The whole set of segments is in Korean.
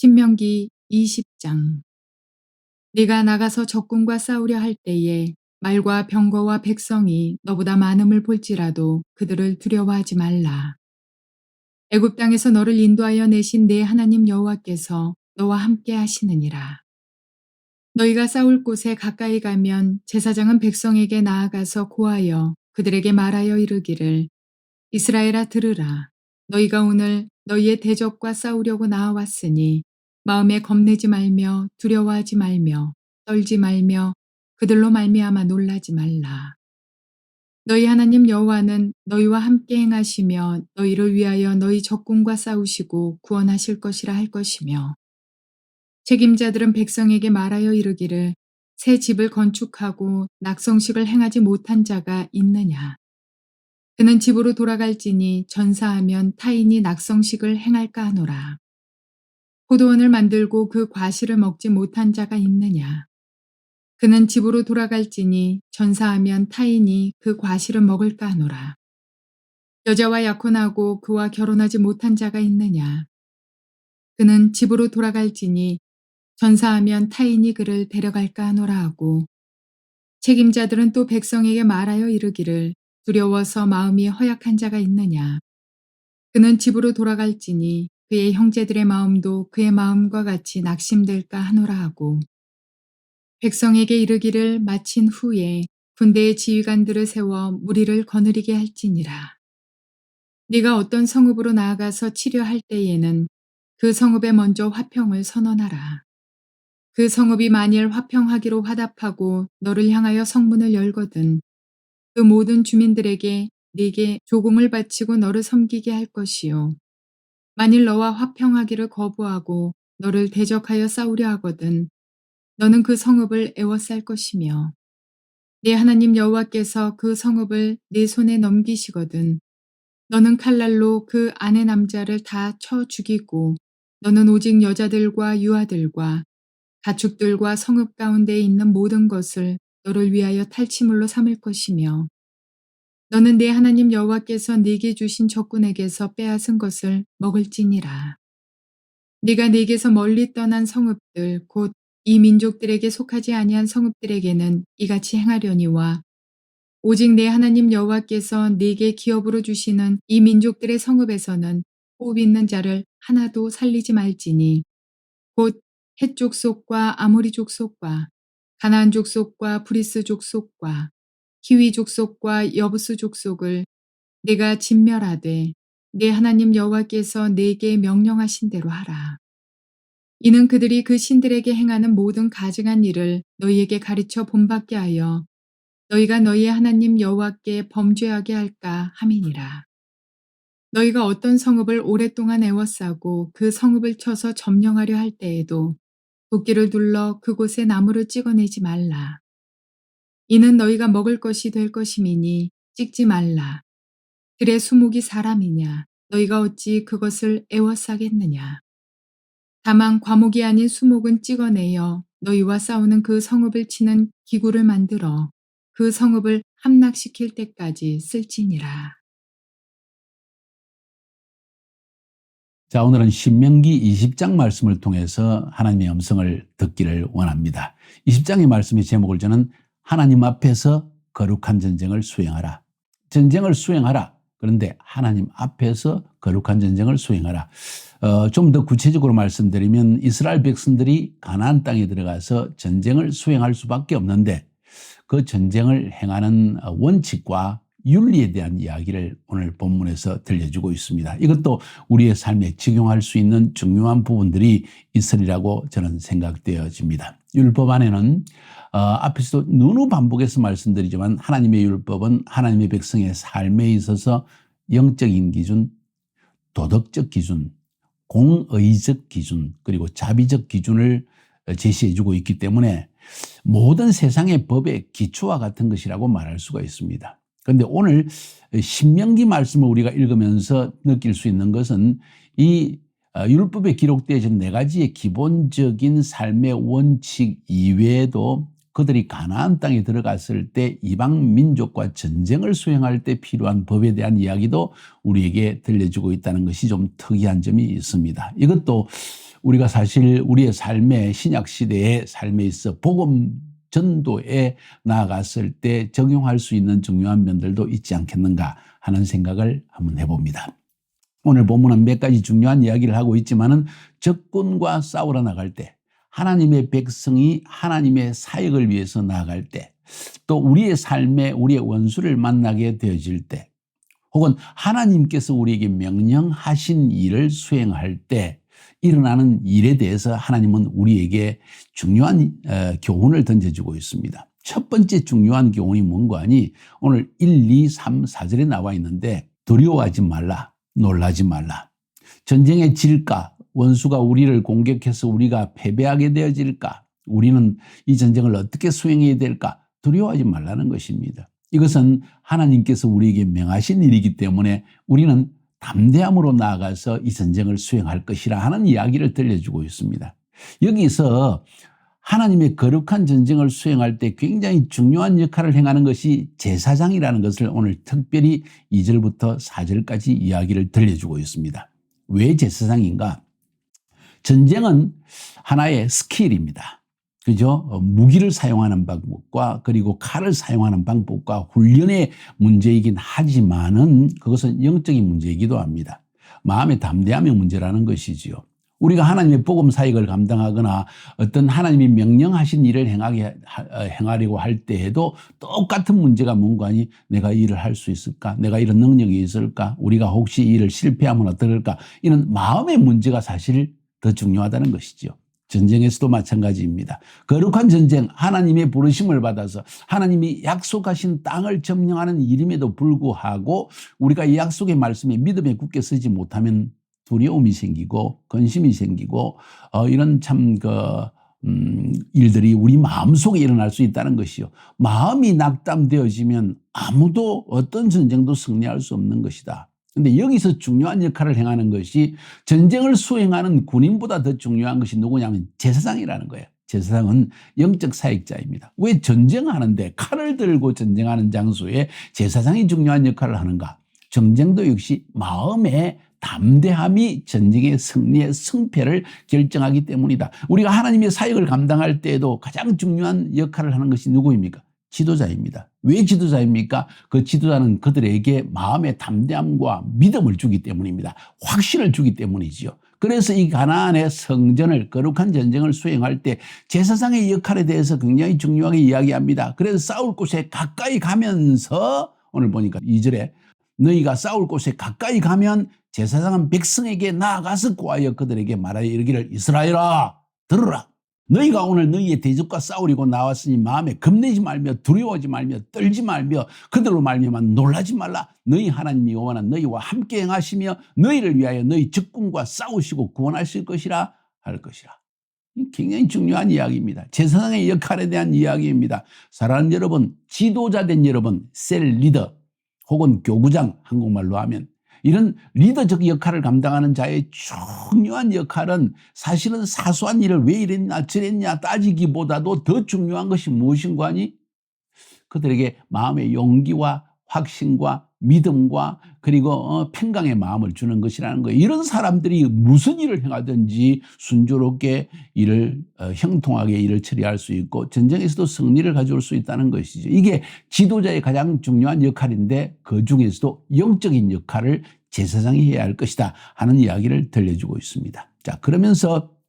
신명기 20장 네가 나가서 적군과 싸우려 할 때에 말과 병거와 백성이 너보다 많음을 볼지라도 그들을 두려워하지 말라. 애굽 땅에서 너를 인도하여 내신 내 하나님 여호와께서 너와 함께 하시느니라. 너희가 싸울 곳에 가까이 가면 제사장은 백성에게 나아가서 고하여 그들에게 말하여 이르기를 이스라엘아 들으라. 너희가 오늘 너희의 대적과 싸우려고 나아왔으니 마음에 겁내지 말며 두려워하지 말며 떨지 말며 그들로 말미암아 놀라지 말라. 너희 하나님 여호와는 너희와 함께 행하시며 너희를 위하여 너희 적군과 싸우시고 구원하실 것이라 할 것이며 책임자들은 백성에게 말하여 이르기를 새 집을 건축하고 낙성식을 행하지 못한 자가 있느냐. 그는 집으로 돌아갈지니 전사하면 타인이 낙성식을 행할까 하노라. 포도원을 만들고 그 과실을 먹지 못한 자가 있느냐. 그는 집으로 돌아갈지니 전사하면 타인이 그 과실을 먹을까 하노라. 여자와 약혼하고 그와 결혼하지 못한 자가 있느냐. 그는 집으로 돌아갈지니 전사하면 타인이 그를 데려갈까 하노라 하고 책임자들은 또 백성에게 말하여 이르기를 두려워서 마음이 허약한 자가 있느냐. 그는 집으로 돌아갈지니 그의 형제들의 마음도 그의 마음과 같이 낙심될까 하노라 하고 백성에게 이르기를 마친 후에 군대의 지휘관들을 세워 무리를 거느리게 할지니라. 네가 어떤 성읍으로 나아가서 치료할 때에는 그 성읍에 먼저 화평을 선언하라. 그 성읍이 만일 화평하기로 화답하고 너를 향하여 성문을 열거든 그 모든 주민들에게 네게 조공을 바치고 너를 섬기게 할 것이요. 만일 너와 화평하기를 거부하고 너를 대적하여 싸우려 하거든 너는 그 성읍을 애워쌀 것이며 네 하나님 여호와께서 그 성읍을 네 손에 넘기시거든 너는 칼날로 그 아내 남자를 다 쳐 죽이고 너는 오직 여자들과 유아들과 가축들과 성읍 가운데 있는 모든 것을 너를 위하여 탈취물로 삼을 것이며 너는 내 하나님 여호와께서 네게 주신 적군에게서 빼앗은 것을 먹을지니라. 네가 네게서 멀리 떠난 성읍들 곧 이 민족들에게 속하지 아니한 성읍들에게는 이같이 행하려니와 오직 내 하나님 여호와께서 네게 기업으로 주시는 이 민족들의 성읍에서는 호흡 있는 자를 하나도 살리지 말지니 곧헷 족속과 아모리 족속과 가나안 족속과 브리스 족속과 키위 족속과 여부스 족속을 내가 진멸하되 내 하나님 여호와께서 내게 명령하신 대로 하라. 이는 그들이 그 신들에게 행하는 모든 가증한 일을 너희에게 가르쳐 본받게 하여 너희가 너희의 하나님 여호와께 범죄하게 할까 함이니라. 너희가 어떤 성읍을 오랫동안 애워싸고 그 성읍을 쳐서 점령하려 할 때에도 도끼를 둘러 그곳에 나무를 찍어내지 말라. 이는 너희가 먹을 것이 될 것임이니 찍지 말라. 들의 수목이 사람이냐 너희가 어찌 그것을 애워싸겠느냐. 다만 과목이 아닌 수목은 찍어내어 너희와 싸우는 그 성읍을 치는 기구를 만들어 그 성읍을 함락시킬 때까지 쓸지니라. 자, 오늘은 신명기 20장 말씀을 통해서 하나님의 음성을 듣기를 원합니다. 20장의 말씀의 제목을 저는 하나님 앞에서 거룩한 전쟁을 수행하라. 전쟁을 수행하라. 그런데 하나님 앞에서 거룩한 전쟁을 수행하라. 어, 좀 더 구체적으로 말씀드리면 이스라엘 백성들이 가나안 땅에 들어가서 전쟁을 수행할 수밖에 없는데 그 전쟁을 행하는 원칙과 윤리에 대한 이야기를 오늘 본문에서 들려주고 있습니다. 이것도 우리의 삶에 적용할 수 있는 중요한 부분들이 있으리라고 저는 생각되어집니다. 율법 안에는 어, 앞에서도 누누 반복해서 말씀드리지만 하나님의 율법은 하나님의 백성의 삶에 있어서 영적인 기준, 도덕적 기준, 공의적 기준, 그리고 자비적 기준을 제시해 주고 있기 때문에 모든 세상의 법의 기초와 같은 것이라고 말할 수가 있습니다. 그런데 오늘 신명기 말씀을 우리가 읽으면서 느낄 수 있는 것은 이 어, 율법에 기록되어진 네 가지의 기본적인 삶의 원칙 이외에도 그들이 가나안 땅에 들어갔을 때 이방 민족과 전쟁을 수행할 때 필요한 법에 대한 이야기도 우리에게 들려주고 있다는 것이 좀 특이한 점이 있습니다. 이것도 우리가 사실 우리의 삶의 신약 시대의 삶에 있어 복음 전도에 나아갔을 때 적용할 수 있는 중요한 면들도 있지 않겠는가 하는 생각을 한번 해봅니다. 오늘 본문은 몇 가지 중요한 이야기를 하고 있지만은 적군과 싸우러 나갈 때 하나님의 백성이 하나님의 사역을 위해서 나아갈 때 또 우리의 삶에 우리의 원수를 만나게 되어질 때 혹은 하나님께서 우리에게 명령하신 일을 수행할 때 일어나는 일에 대해서 하나님은 우리에게 중요한 어, 교훈을 던져주고 있습니다. 첫 번째 중요한 교훈이 뭔가 하니 오늘 1, 2, 3, 4절에 나와 있는데 두려워하지 말라, 놀라지 말라. 전쟁에 질까, 원수가 우리를 공격해서 우리가 패배하게 되어질까, 우리는 이 전쟁을 어떻게 수행해야 될까, 두려워하지 말라는 것입니다. 이것은 하나님께서 우리에게 명하신 일이기 때문에 우리는 담대함으로 나아가서 이 전쟁을 수행할 것이라 하는 이야기를 들려주고 있습니다. 여기서 하나님의 거룩한 전쟁을 수행할 때 굉장히 중요한 역할을 행하는 것이 제사장이라는 것을 오늘 특별히 2절부터 4절까지 이야기를 들려주고 있습니다. 왜 제사장인가? 전쟁은 하나의 스킬입니다. 그죠? 어, 무기를 사용하는 방법과 그리고 칼을 사용하는 방법과 훈련의 문제이긴 하지만은 그것은 영적인 문제이기도 합니다. 마음의 담대함의 문제라는 것이지요. 우리가 하나님의 복음 사역을 감당하거나 어떤 하나님이 명령하신 일을 행하게 어, 행하려고 할 때에도 똑같은 문제가 뭔가니 내가 일을 할 수 있을까? 내가 이런 능력이 있을까? 우리가 혹시 일을 실패하면 어떨까? 이런 마음의 문제가 사실 더 중요하다는 것이죠. 전쟁에서도 마찬가지입니다. 거룩한 전쟁, 하나님의 부르심을 받아서 하나님이 약속하신 땅을 점령하는 일임에도 불구하고 우리가 이 약속의 말씀에 믿음에 굳게 서지 못하면 두려움이 생기고 근심이 생기고 어, 이런 참그 음, 일들이 우리 마음속에 일어날 수 있다는 것이요. 마음이 낙담되어지면 아무도 어떤 전쟁도 승리할 수 없는 것이다. 근데 여기서 중요한 역할을 행하는 것이 전쟁을 수행하는 군인보다 더 중요한 것이 누구냐면 제사장이라는 거예요. 제사장은 영적 사역자입니다. 왜 전쟁하는데 칼을 들고 전쟁하는 장소에 제사장이 중요한 역할을 하는가? 전쟁도 역시 마음의 담대함이 전쟁의 승리의 승패를 결정하기 때문이다. 우리가 하나님의 사역을 감당할 때에도 가장 중요한 역할을 하는 것이 누구입니까? 지도자입니다. 왜 지도자입니까? 그 지도자는 그들에게 마음의 담대함과 믿음을 주기 때문입니다. 확신을 주기 때문이지요. 그래서 이 가나안의 성전을 거룩한 전쟁을 수행할 때 제사장의 역할에 대해서 굉장히 중요하게 이야기합니다. 그래서 싸울 곳에 가까이 가면서 오늘 보니까 2절에 너희가 싸울 곳에 가까이 가면 제사장은 백성에게 나아가서 구하여 그들에게 말하여 이르기를 이스라엘아 들으라 너희가 오늘 너희의 대적과 싸우려고 나왔으니 마음에 겁내지 말며 두려워하지 말며 떨지 말며 그들로 말미암아 놀라지 말라 너희 하나님 여호와는 너희와 함께 행하시며 너희를 위하여 너희 적군과 싸우시고 구원하실 것이라 할 것이라 굉장히 중요한 이야기입니다. 제사장의 역할에 대한 이야기입니다. 사랑하는 여러분, 지도자 된 여러분, 셀 리더 혹은 교구장 한국말로 하면 이런 리더적 역할을 감당하는 자의 중요한 역할은 사실은 사소한 일을 왜 이랬냐 저랬냐 따지기보다도 더 중요한 것이 무엇인가 하니? 그들에게 마음의 용기와 확신과 믿음과 그리고 어, 평강의 마음을 주는 것이라는 거예요. 이런 사람들이 무슨 일을 행하든지 순조롭게 일을 어, 형통하게 일을 처리할 수 있고 전쟁에서도 승리를 가져올 수 있다는 것이죠. 이게 지도자의 가장 중요한 역할인데 그 중에서도 영적인 역할을 제사장이 해야 할 것이다 하는 이야기를 들려주고 있습니다. 자 그러면서 예,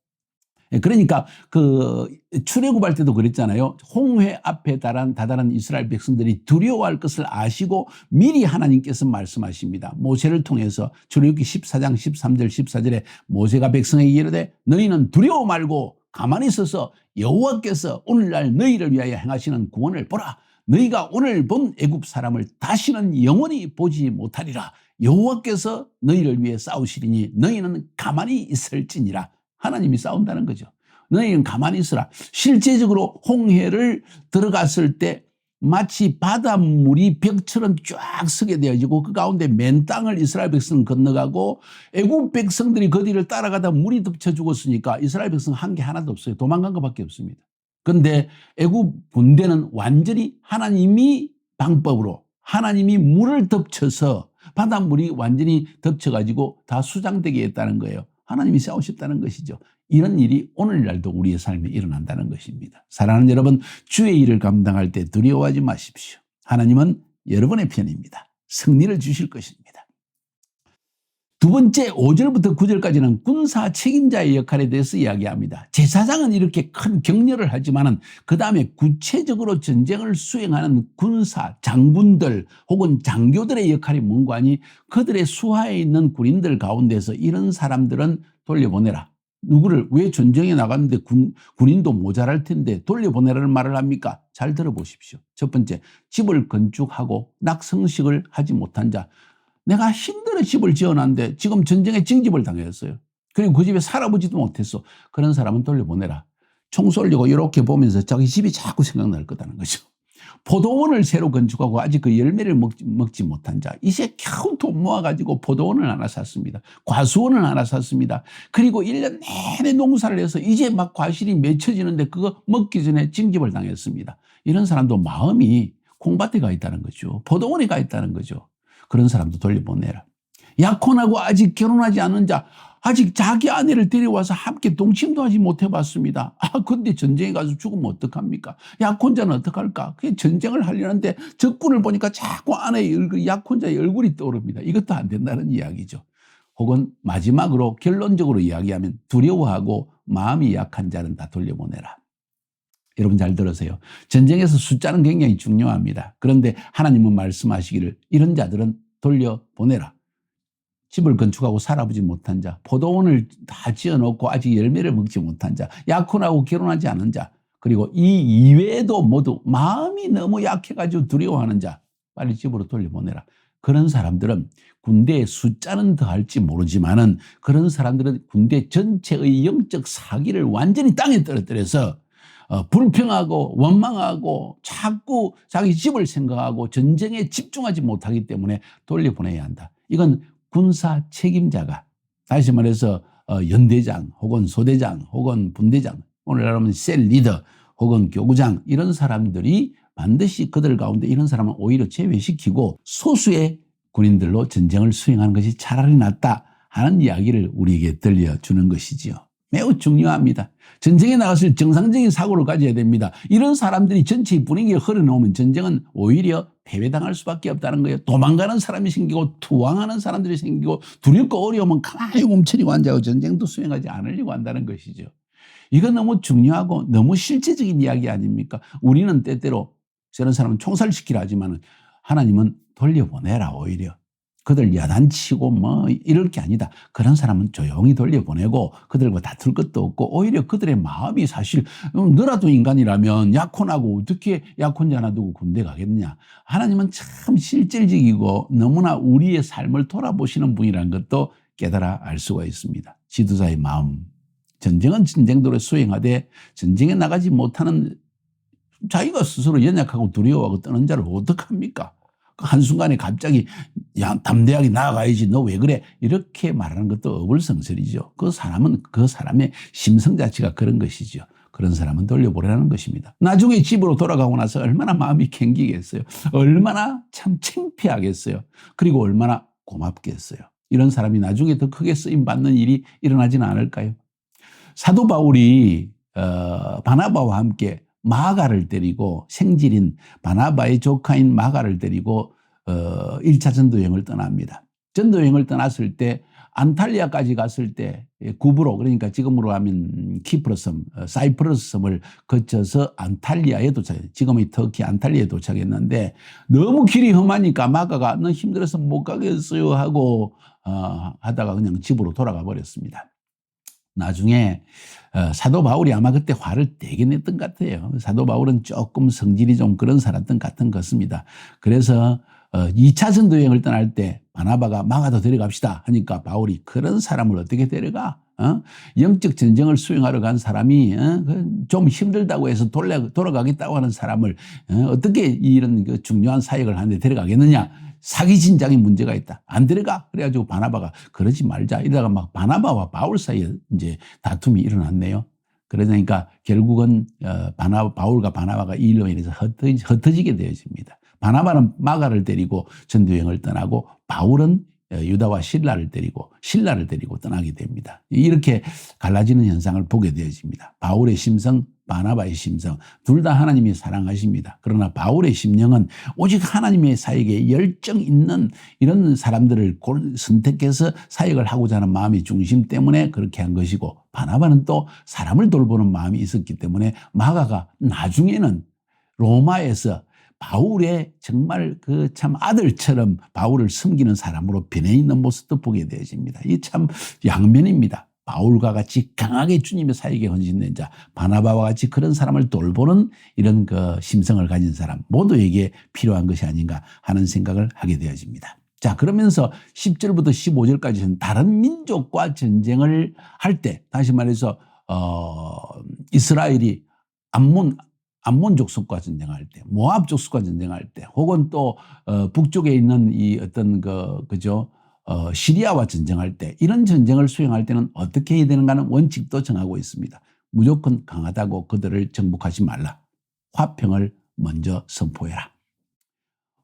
그러니까 그 출애굽할 때도 그랬잖아요. 홍해 앞에 다란 다다른 이스라엘 백성들이 두려워할 것을 아시고 미리 하나님께서 말씀하십니다. 모세를 통해서 출애굽기 14장 13절 14절에 모세가 백성에게 이르되 너희는 두려워 말고 가만히 있어서 여호와께서 오늘날 너희를 위하여 행하시는 구원을 보라. 너희가 오늘 본 애굽 사람을 다시는 영원히 보지 못하리라. 여호와께서 너희를 위해 싸우시리니 너희는 가만히 있을지니라. 하나님이 싸운다는 거죠. 너희는 가만히 있으라. 실제적으로 홍해를 들어갔을 때 마치 바닷물이 벽처럼 쫙 서게 되어지고 그 가운데 맨 땅을 이스라엘 백성은 건너가고 애국 백성들이 그 뒤를 따라가다 물이 덮쳐 죽었으니까 이스라엘 백성 한 게 하나도 없어요. 도망간 것밖에 없습니다. 그런데 애국 군대는 완전히 하나님이 방법으로 하나님이 물을 덮쳐서 바닷물이 완전히 덮쳐가지고 다 수장되게 했다는 거예요. 하나님이 싸우셨다는 것이죠. 이런 일이 오늘날도 우리의 삶에 일어난다는 것입니다. 사랑하는 여러분, 주의 일을 감당할 때 두려워하지 마십시오. 하나님은 여러분의 편입니다. 승리를 주실 것입니다. 두 번째 5절부터 9절까지는 군사 책임자의 역할에 대해서 이야기합니다. 제사장은 이렇게 큰 격려를 하지만은 그 다음에 구체적으로 전쟁을 수행하는 군사 장군들 혹은 장교들의 역할이 뭔가 하니 그들의 수하에 있는 군인들 가운데서 이런 사람들은 돌려보내라. 누구를 왜 전쟁에 나갔는데 군, 군인도 모자랄 텐데 돌려보내라는 말을 합니까? 잘 들어보십시오. 첫 번째, 집을 건축하고 낙성식을 하지 못한 자. 내가 힘들어 집을 지어놨는데 지금 전쟁에 징집을 당했어요. 그리고 그 집에 살아보지도 못했어. 그런 사람은 돌려보내라. 총 쏠리고 이렇게 보면서 자기 집이 자꾸 생각날 거다는 거죠. 포도원을 새로 건축하고 아직 그 열매를 먹지, 먹지 못한 자. 이제 겨우 돈 모아가지고 포도원을 하나 샀습니다. 과수원을 하나 샀습니다. 그리고 1년 내내 농사를 해서 이제 막 과실이 맺혀지는데 그거 먹기 전에 징집을 당했습니다. 이런 사람도 마음이 콩밭에 가 있다는 거죠. 포도원에 가 있다는 거죠. 그런 사람도 돌려보내라. 약혼하고 아직 결혼하지 않은 자, 아직 자기 아내를 데려와서 함께 동침도 하지 못해 봤습니다. 아, 근데 전쟁에 가서 죽으면 어떡합니까? 약혼자는 어떡할까? 그게 전쟁을 하려는데 적군을 보니까 자꾸 아내의 얼굴, 약혼자의 얼굴이 떠오릅니다. 이것도 안 된다는 이야기죠. 혹은 마지막으로 결론적으로 이야기하면 두려워하고 마음이 약한 자는 다 돌려보내라. 여러분 잘 들으세요. 전쟁에서 숫자는 굉장히 중요합니다. 그런데 하나님은 말씀하시기를 이런 자들은 돌려보내라. 집을 건축하고 살아보지 못한 자, 포도원을 다 지어놓고 아직 열매를 먹지 못한 자, 약혼하고 결혼하지 않은 자, 그리고 이 이외에도 모두 마음이 너무 약해가지고 두려워하는 자, 빨리 집으로 돌려보내라. 그런 사람들은 군대의 숫자는 더할지 모르지만은 그런 사람들은 군대 전체의 영적 사기를 완전히 땅에 떨어뜨려서 어, 불평하고 원망하고 자꾸 자기 집을 생각하고 전쟁에 집중하지 못하기 때문에 돌려보내야 한다. 이건 군사 책임자가 다시 말해서 어, 연대장 혹은 소대장 혹은 분대장 오늘날 하면 셀 리더 혹은 교구장 이런 사람들이 반드시 그들 가운데 이런 사람은 오히려 제외시키고 소수의 군인들로 전쟁을 수행하는 것이 차라리 낫다 하는 이야기를 우리에게 들려주는 것이지요. 매우 중요합니다. 전쟁에 나갔을 정상적인 사고를 가져야 됩니다. 이런 사람들이 전체 분위기를 흘러놓으면 전쟁은 오히려 패배당할 수밖에 없다는 거예요. 도망가는 사람이 생기고 투항하는 사람들이 생기고 두렵고 어려우면 가만히 멈춰리고 앉아고 전쟁도 수행하지 않으려고 한다는 것이죠. 이건 너무 중요하고 너무 실제적인 이야기 아닙니까? 우리는 때때로 저런 사람은 총살시키라 하지만 하나님은 돌려보내라 오히려. 그들 야단치고 뭐 이럴 게 아니다. 그런 사람은 조용히 돌려보내고 그들과 다툴 것도 없고 오히려 그들의 마음이 사실 음, 너라도 인간이라면 약혼하고 어떻게 약혼자 하나 두고 군대 가겠느냐. 하나님은 참 실질적이고 너무나 우리의 삶을 돌아보시는 분이라는 것도 깨달아 알 수가 있습니다. 지도자의 마음. 전쟁은 전쟁대로 수행하되 전쟁에 나가지 못하는 자기가 스스로 연약하고 두려워하고 떠는 자를 어떡합니까? 그 한순간에 갑자기 야, 담대하게 나아가야지 너 왜 그래 이렇게 말하는 것도 어불성설이죠. 그 사람은 그 사람의 심성 자체가 그런 것이죠. 그런 사람은 돌려보내라는 것입니다. 나중에 집으로 돌아가고 나서 얼마나 마음이 캥기겠어요. 얼마나 참 창피하겠어요. 그리고 얼마나 고맙겠어요. 이런 사람이 나중에 더 크게 쓰임 받는 일이 일어나지는 않을까요? 사도 바울이 어, 바나바와 함께 마가를 데리고 생질인 바나바의 조카인 마가를 데리고 어 1차 전도 여행을 떠납니다. 전도 여행을 떠났을 때 안탈리아까지 갔을 때 구브로 그러니까 지금으로 하면 키프로스 섬, 어, 사이프러스 섬을 거쳐서 안탈리아에 도착해 지금의 터키 안탈리아에 도착했는데 너무 길이 험하니까 마가가 너 힘들어서 못 가겠어요 하고 어, 하다가 그냥 집으로 돌아가 버렸습니다. 나중에 어, 사도 바울이 아마 그때 화를 되게 냈던 것 같아요. 사도 바울은 조금 성질이 좀 그런 사람들 같은 것 같습니다. 그래서 어, 2차 전도 여행을 떠날 때 바나바가 마가도 데려갑시다 하니까 바울이 그런 사람을 어떻게 데려가? 어? 영적 전쟁을 수행하러 간 사람이 어? 그좀 힘들다고 해서 돌아, 돌아가겠다고 하는 사람을 어? 떻게 이런 그 중요한 사역을 하는데 데려가겠느냐? 사기 진작에 문제가 있다. 안 데려가. 그래가지고 바나바가 그러지 말자. 이러다가 막 바나바와 바울 사이에 이제 다툼이 일어났네요. 그러니까 결국은 어, 바나 바울과 바나바가 이 일로 인해서 흩어지, 흩어지게 되어집니다. 바나바는 마가를 데리고 전도여행을 떠나고 바울은 어, 유다와 신라를 데리고 신라를 데리고 떠나게 됩니다. 이렇게 갈라지는 현상을 보게 되어집니다. 바울의 심성, 바나바의 심성 둘 다 하나님이 사랑하십니다. 그러나 바울의 심령은 오직 하나님의 사역에 열정 있는 이런 사람들을 골- 선택해서 사역을 하고자 하는 마음이 중심 때문에 그렇게 한 것이고 바나바는 또 사람을 돌보는 마음이 있었기 때문에 마가가 나중에는 로마에서 바울의 정말 그 참 아들처럼 바울을 섬기는 사람으로 변해 있는 모습도 보게 되어집니다. 이 참 양면입니다. 바울과 같이 강하게 주님의 사역에 헌신된 자, 바나바와 같이 그런 사람을 돌보는 이런 그 심성을 가진 사람 모두에게 필요한 것이 아닌가 하는 생각을 하게 되어집니다. 자, 그러면서 10절부터 15절까지는 다른 민족과 전쟁을 할 때, 다시 말해서, 어, 이스라엘이 암몬, 암몬 족속과 전쟁할 때, 모압 족속과 전쟁할 때, 혹은 또, 어, 북쪽에 있는 이 어떤 그, 그죠, 어, 시리아와 전쟁할 때, 이런 전쟁을 수행할 때는 어떻게 해야 되는가는 원칙도 정하고 있습니다. 무조건 강하다고 그들을 정복하지 말라. 화평을 먼저 선포해라.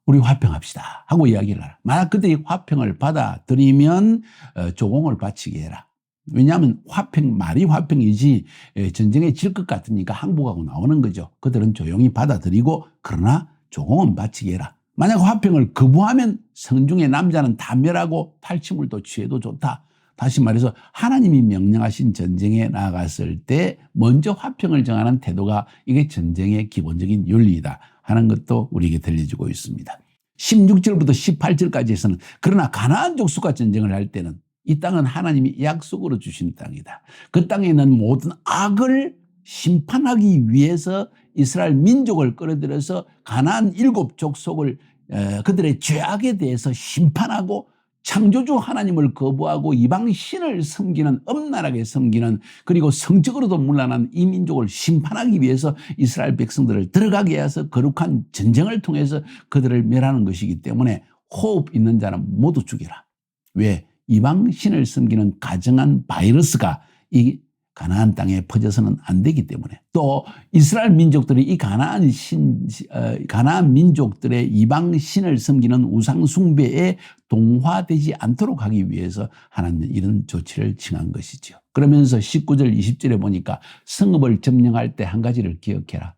우리 화평합시다. 하고 이야기를 하라. 만약 그들이 화평을 받아들이면 어, 조공을 바치게 해라. 왜냐하면 화평, 말이 화평이지 에, 전쟁에 질 것 같으니까 항복하고 나오는 거죠. 그들은 조용히 받아들이고 그러나 조공은 바치게 해라. 만약 화평을 거부하면 성중의 남자는 담멸하고 탈취물도 취해도 좋다. 다시 말해서 하나님이 명령하신 전쟁에 나아갔을 때 먼저 화평을 정하는 태도가 이게 전쟁의 기본적인 윤리이다 하는 것도 우리에게 들려주고 있습니다. 16절부터 18절까지에서는 그러나 가나안 족속과 전쟁을 할 때는 이 땅은 하나님이 약속으로 주신 땅이다. 그 땅에 있는 모든 악을 심판하기 위해서 이스라엘 민족을 끌어들여서 가나안 일곱 족속을 에, 그들의 죄악에 대해서 심판하고 창조주 하나님을 거부하고 이방 신을 섬기는 엄란하게 섬기는 그리고 성적으로도 문란한 이 민족을 심판하기 위해서 이스라엘 백성들을 들어가게 해서 거룩한 전쟁을 통해서 그들을 멸하는 것이기 때문에 호흡 있는 자는 모두 죽여라. 왜? 이방 신을 섬기는 가정한 바이러스가 이 가나안 땅에 퍼져서는 안 되기 때문에 또 이스라엘 민족들이 이 가나안 신 어, 가나안 민족들의 이방 신을 섬기는 우상 숭배에 동화되지 않도록 하기 위해서 하나님은 이런 조치를 취한 것이죠. 그러면서 19절 20절에 보니까 성읍을 점령할 때 한 가지를 기억해라.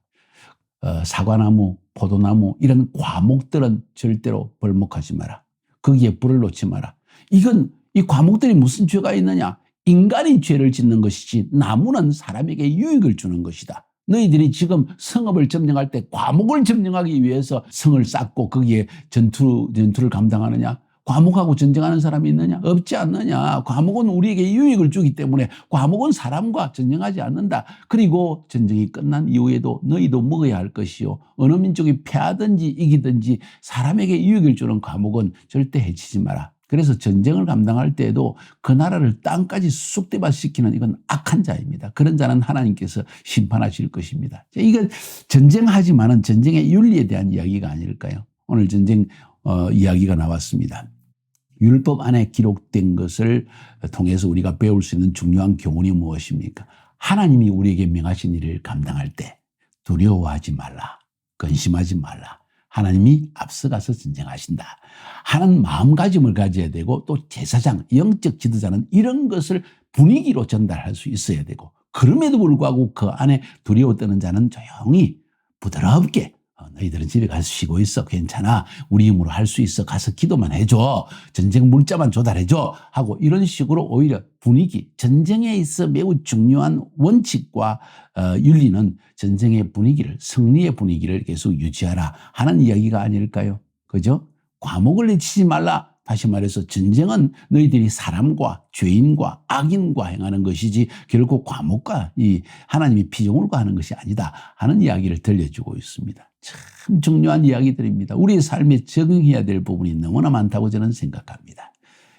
어, 사과나무, 포도나무 이런 과목들은 절대로 벌목하지 마라. 거기에 불을 놓지 마라. 이건 이 과목들이 무슨 죄가 있느냐? 인간이 죄를 짓는 것이지 나무는 사람에게 유익을 주는 것이다. 너희들이 지금 성읍을 점령할 때 과목을 점령하기 위해서 성을 쌓고 거기에 전투, 전투를 감당하느냐? 과목하고 전쟁하는 사람이 있느냐? 없지 않느냐? 과목은 우리에게 유익을 주기 때문에 과목은 사람과 전쟁하지 않는다. 그리고 전쟁이 끝난 이후에도 너희도 먹어야 할 것이요. 어느 민족이 패하든지 이기든지 사람에게 유익을 주는 과목은 절대 해치지 마라. 그래서 전쟁을 감당할 때에도 그 나라를 땅까지 쑥대밭시키는 이건 악한 자입니다. 그런 자는 하나님께서 심판하실 것입니다. 이건 전쟁하지만은 전쟁의 윤리에 대한 이야기가 아닐까요? 오늘 전쟁 어, 이야기가 나왔습니다. 율법 안에 기록된 것을 통해서 우리가 배울 수 있는 중요한 교훈이 무엇입니까? 하나님이 우리에게 명하신 일을 감당할 때 두려워하지 말라. 근심하지 말라. 하나님이 앞서가서 전쟁하신다. 하는 마음가짐을 가져야 되고 또 제사장, 영적 지도자는 이런 것을 분위기로 전달할 수 있어야 되고 그럼에도 불구하고 그 안에 두려워 떠는 자는 조용히 부드럽게 어, 너희들은 집에 가서 쉬고 있어. 괜찮아. 우리 힘으로 할 수 있어. 가서 기도만 해줘. 전쟁 물자만 조달해줘. 하고 이런 식으로 오히려 분위기, 전쟁에 있어 매우 중요한 원칙과 어, 윤리는 전쟁의 분위기를, 승리의 분위기를 계속 유지하라 하는 이야기가 아닐까요? 그죠? 과목을 내치지 말라. 다시 말해서 전쟁은 너희들이 사람과 죄인과 악인과 행하는 것이지 결국 과목과 이 하나님이 피조물과 하는 것이 아니다 하는 이야기를 들려주고 있습니다. 참 중요한 이야기들입니다. 우리의 삶에 적응해야 될 부분이 너무나 많다고 저는 생각합니다.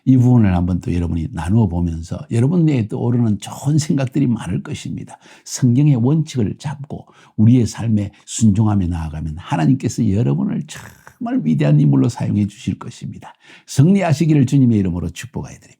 이 부분을 한번 또 여러분이 나누어 보면서 여러분 내에 떠오르는 좋은 생각들이 많을 것입니다. 성경의 원칙을 잡고 우리의 삶에 순종하며 나아가면 하나님께서 여러분을 정말 위대한 인물로 사용해 주실 것입니다. 승리하시기를 주님의 이름으로 축복하여 드립니다.